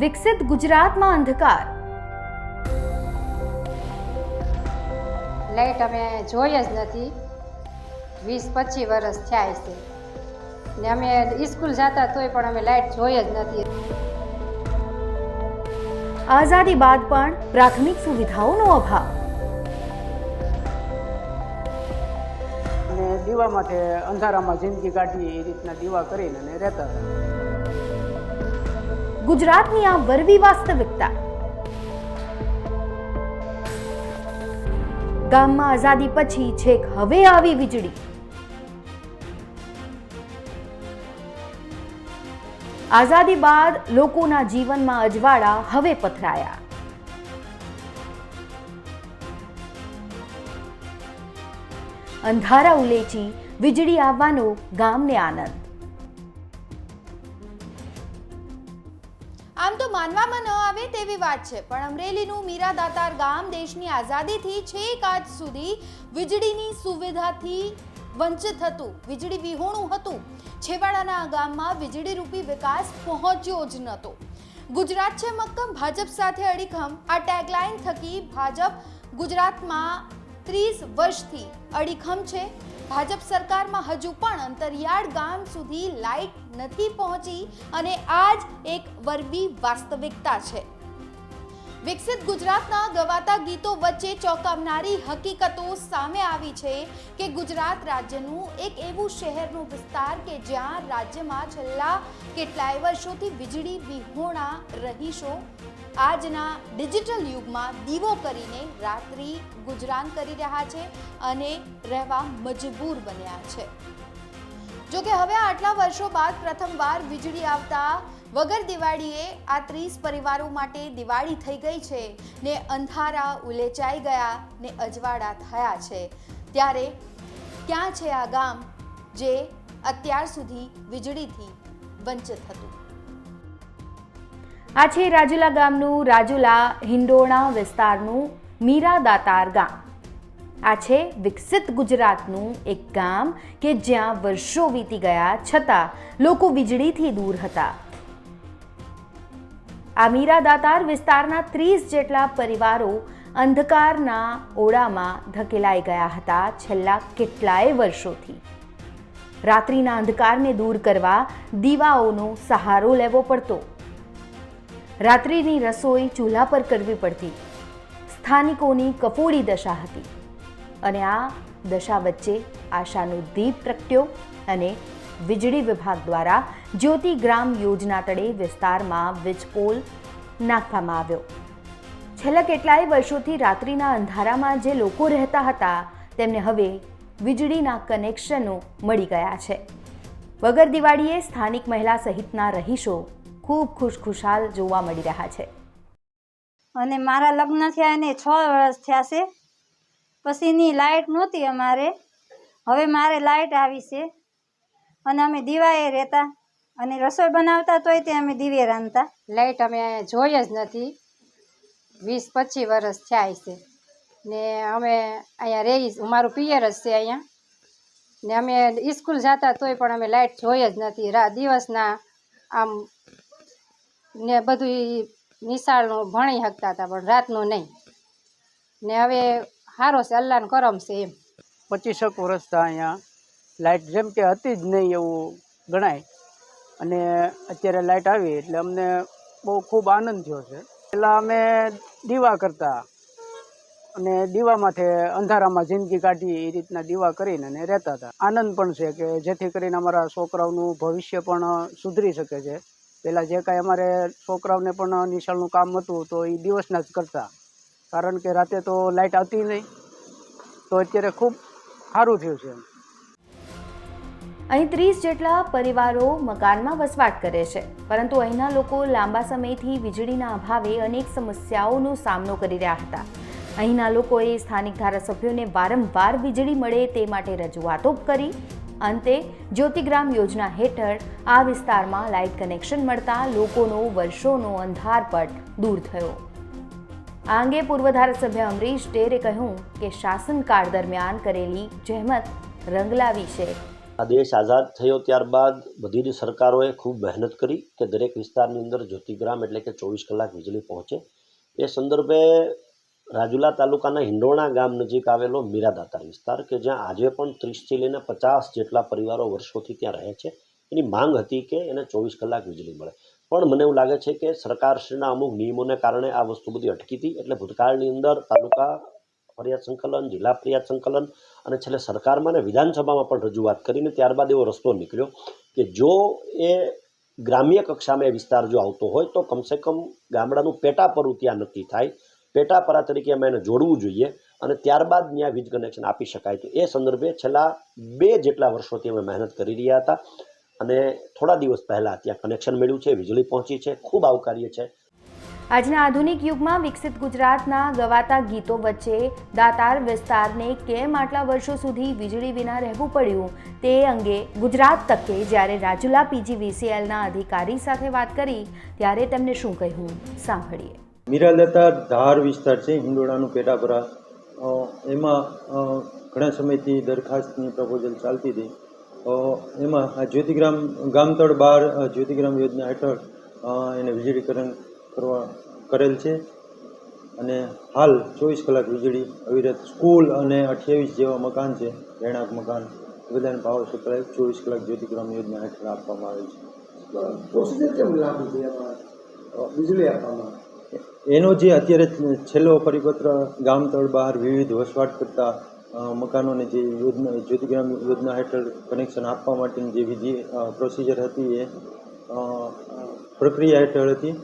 વિકસિત ગુજરાતમાં અંધકાર. લાઈટ અમે જોઈ જ નથી. વીસ પચીસ વર્ષ થયા છે. ને અમે સ્કૂલ જતા તોય પણ અમે લાઈટ જોઈ જ નથી. આઝાદી બાદ પણ પ્રાથમિક સુવિધાઓનો અભાવ. અને દીવામાંથી અંધારામાં જિંદગી કાઢી એ રીતના દીવા કરીને રહેતા હતા. ગુજરાતની આ વરવી વાસ્તવિકતા. ગામમાં આઝાદી પછી છેક હવે આવી વીજળી. આઝાદી બાદ લોકોના જીવનમાં અજવાળા હવે પથરાયા. અંધારા ઉલેચી વીજળી આવવાનો ગામને આનંદ. માનવામાં ન આવે તેવી વાત છે. પણ અમરેલીનું મીરા દાતાર ગામ દેશની આઝાદીથી છેક આજ સુધી વીજળીની સુવિધાથી વંચિત હતું. વીજળી વિહોણું હતું. છેવાડાના ગામમાં વીજળી રૂપી વિકાસ પહોંચ્યો જ નહોતો. ગુજરાત છે મક્કમ, ભાજપ સાથે અડીખમ. આ ટેગલાઇન થકી ભાજપ ગુજરાતમાં ત્રીસ વર્ષથી અડીખમ છે. ભાજપ સરકારમાં હજુ પણ અંતરિયાળ ગામ સુધી લાઇટ નથી પહોંચી અને આ જ એક વરબી વાસ્તવિકતા છે. વિકસિત ગુજરાતના ગવાતા ગીતો વચ્ચે ચોંકાવનારી હકીકતો સામે આવી છે કે ગુજરાત રાજ્યનું એક એવું શહેરનું વિસ્તાર કે જ્યાં રાજ્યમાં છેલ્લા કેટલાય વર્ષોથી વીજળી વિહોણા રહીશો આજના ડિજિટલ યુગમાં દીવો કરીને રાત્રિ ગુજરાન કરી રહ્યા છે અને રહેવા મજબૂર બન્યા છે. જોકે હવે આટલા વર્ષો બાદ પ્રથમવાર વીજળી આવતા વગર દિવાળીએ આ ત્રીસ પરિવારો માટે દિવાળી થઈ ગઈ છે ને અંધારા ઉલેચાઈ ગયા ને અજવાળા થયા છે. ત્યારે ક્યાં છે આ ગામ જે અત્યાર સુધી વીજળીથી વંચિત હતું? આ છે રાજુલા ગામનું રાજુલા હિંડોણા વિસ્તારનું મીરા દાતાર ગામ. આ છે વિકસિત ગુજરાતનું એક ગામ કે જ્યાં વર્ષો વીતી ગયા છતાં લોકો વીજળીથી દૂર હતા. આ મીરા દાતાર વિસ્તારના ત્રીસ જેટલા પરિવારો અંધકારના ઓળામાં ધકેલાઈ ગયા હતા છેલ્લા કેટલાય વર્ષોથી. રાત્રિના અંધકારને દૂર કરવા દીવાઓનો સહારો લેવો પડતો. રાત્રિની રસોઈ ચૂલા પર કરવી પડતી. સ્થાનિકોની કફોડી દશા હતી અને આ દશા વચ્ચે આશાનો દીપ પ્રગટ્યો અને વીજળી વિભાગ દ્વારા જ્યોતિ ગ્રામ યોજના તળે વિસ્તારમાં વીજપોલ નાખવામાં આવ્યો. છેલ્લા કેટલાય વર્ષોથી રાત્રિના અંધારામાં જે લોકો રહેતા હતા, તેમને હવે વીજળીના કનેક્શનો મળી ગયા છે. વગર દિવાળીએ સ્થાનિક મહિલા સહિતના રહીશો ખૂબ ખુશખુશાલ જોવા મળી રહ્યા છે. અને મારા લગ્ન થયા એને છ વર્ષ થયા છે. પછીની લાઇટ નહોતી અમારે. હવે મારે લાઇટ આવી છે. અને અમે દીવાએ રહેતા. અને રસોઈ બનાવતા તોય તે અમે દીવે રાંધતા લાઇટ અમે જોઈ જ નથી. વીસ પચીસ વર્ષ થયા છે. ને અમે અહીંયા રહી મારું પિયર જ છે અહીંયા. ને અમે સ્કૂલ જતા તોય પણ અમે લાઇટ જોઈ જ નથી. રા દિવસના આમ ને બધું નિશાળનું ભણી શકતા હતા, પણ રાતનું નહીં. ને હવે સારો છે, અલ્લાહનો કરમ છે એમ. પચીસક વર્ષથી અહીંયા. લાઇટ જેમ કે હતી જ નહીં એવું ગણાય. અને અત્યારે લાઇટ આવી એટલે અમને બહુ ખૂબ આનંદ થયો છે. પહેલાં અમે દીવા કરતા. અને દીવામાંથી અંધારામાં જિંદગી કાઢી એ રીતના દીવા કરીને અને રહેતા હતા. આનંદ પણ છે કે જેથી કરીને અમારા છોકરાઓનું ભવિષ્ય પણ સુધરી શકે છે. પહેલાં જે કાંઈ અમારે છોકરાઓને પણ નિશાળનું કામ હતું, તો એ દિવસના જ કરતા. કારણ કે રાતે તો લાઇટ આવતી નહીં તો અત્યારે ખૂબ સારું થયું છે અહીં ત્રીસ જેટલા પરિવારો મકાનમાં વસવાટ કરે છે. પરંતુ અહીંના લોકો લાંબા સમયથી વીજળીના અભાવે અનેક સમસ્યાઓનો સામનો કરી રહ્યા હતા. અહીંના લોકોએ સ્થાનિક ધારાસભ્યોને વારંવાર વીજળી મળે તે માટે રજૂઆતો કરી અંતે જ્યોતિગ્રામ યોજના હેઠળ આ વિસ્તારમાં લાઇટ કનેક્શન મળતા લોકોનો વર્ષોનો અંધારપટ દૂર થયો. આ અંગે પૂર્વ ધારાસભ્ય અમરીશ ડેરે કહ્યું કે શાસનકાળ દરમિયાન કરેલી જહેમત રંગ લાવી છે. દેશ આઝાદ થયો ત્યારબાદ બધી જ સરકારોએ ખૂબ મહેનત કરી કે દરેક વિસ્તારની અંદર જ્યોતિગ્રામ એટલે કે ચોવીસ કલાક વીજળી પહોંચે. એ સંદર્ભે રાજુલા તાલુકાના હિંડોણા ગામ નજીક આવેલો મીરાદાતા વિસ્તાર કે જ્યાં આજે પણ ત્રીસથી લઈને પચાસ જેટલા પરિવારો વર્ષોથી ત્યાં રહે છે. એની માંગ હતી કે એને ચોવીસ કલાક વીજળી મળે. પણ મને એવું લાગે છે કે સરકારશ્રીના અમુક નિયમોને કારણે આ વસ્તુ બધી અટકી હતી. એટલે ભૂતકાળની અંદર તાલુકા ફરિયાદ સંકલન, જિલ્લા ફરિયાદ સંકલન અને છેલ્લે સરકારમાં અને વિધાનસભામાં પણ રજૂઆત કરીને ત્યારબાદ એવો રસ્તો નીકળ્યો કે જો એ ગ્રામ્ય કક્ષામાં એ વિસ્તાર જો આવતો હોય તો કમસે કમ ગામડાનું પેટા પરું ત્યાં નક્કી થાય. પેટાપરા તરીકે અમે એને જોડવું જોઈએ અને ત્યારબાદ ત્યાં વીજ કનેક્શન આપી શકાય. તો એ સંદર્ભે છેલ્લા બે જેટલા વર્ષોથી અમે મહેનત કરી રહ્યા હતા અને થોડા દિવસ પહેલાં ત્યાં કનેક્શન મળ્યું છે, વીજળી પહોંચી છે, ખૂબ આવકાર્ય છે. આજના આધુનિક યુગમાં વિકસિત ગુજરાતના ગવાતા ગીતો વચ્ચે દાતાર વિસ્તારને કેમ આટલા વર્ષો સુધી વીજળી વિના રહેવું પડ્યું તે અંગે ગુજરાત તકે જ્યારે રાજુલા પીજીવીસીએલના અધિકારી સાથે વાત કરી ત્યારે તેમને શું કહ્યું, સાંભળીએ. મીરાલતા ધાર વિસ્તાર છે, હિંડોળાનું પેટાપરા. એમાં ઘણા સમયથી દરખાસ્તની પ્રપોઝલ ચાલતી હતી. એમાં આ જ્યોતિગ્રામ ગામતળ બાર જ્યોતિગ્રામ યોજના હેઠળ એને વીજળીકરણ કરવા કરેલ છે. અને હાલ ચોવીસ કલાક વીજળી, અવિરત સ્કૂલ અને અઠ્યાવીસ જેવા મકાન છે, રહેણાંક મકાન. બધાને પાવર સપ્લાય ચોવીસ કલાક જ્યોતિગ્રામ યોજના હેઠળ આપવામાં આવે છે. વીજળી આપવામાં? એનો જે અત્યારે છેલ્લો પરિપત્ર ગામ તળ બહાર વિવિધ વસવાટ કરતા મકાનોને જે યોજના, જ્યોતિગ્રામ યોજના હેઠળ કનેક્શન આપવા માટેની જે વિધિ પ્રોસિજર હતી એ પ્રક્રિયા હેઠળ હતી.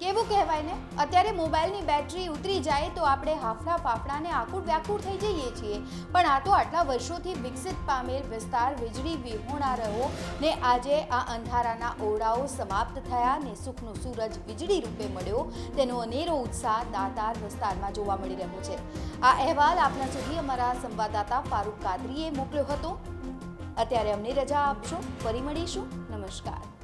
કેવું કહેવાય ને? અત્યારે મોબાઈલની બેટરી ઉતરી જાય તો આપણે હાફડા ફાફડાને આકુર વ્યાકુળ થઈ જઈએ છીએ. પણ આ તો આટલા વર્ષોથી વિકસિત પામેલ વિસ્તાર વીજળી વિહોણા રહ્યો ને આજે આ અંધારાના ઓરડાઓ સમાપ્ત થયા ને સુખનો સૂરજ વીજળી રૂપે મળ્યો. તેનો અનેરો ઉત્સાહ દાતાર વિસ્તારમાં જોવા મળી રહ્યો છે. આ અહેવાલ આપના સુધી અમારા સંવાદદાતા ફારૂક કાદરીએ મોકલ્યો હતો. અત્યારે અમને રજા આપશો. ફરી મળીશું. નમસ્કાર.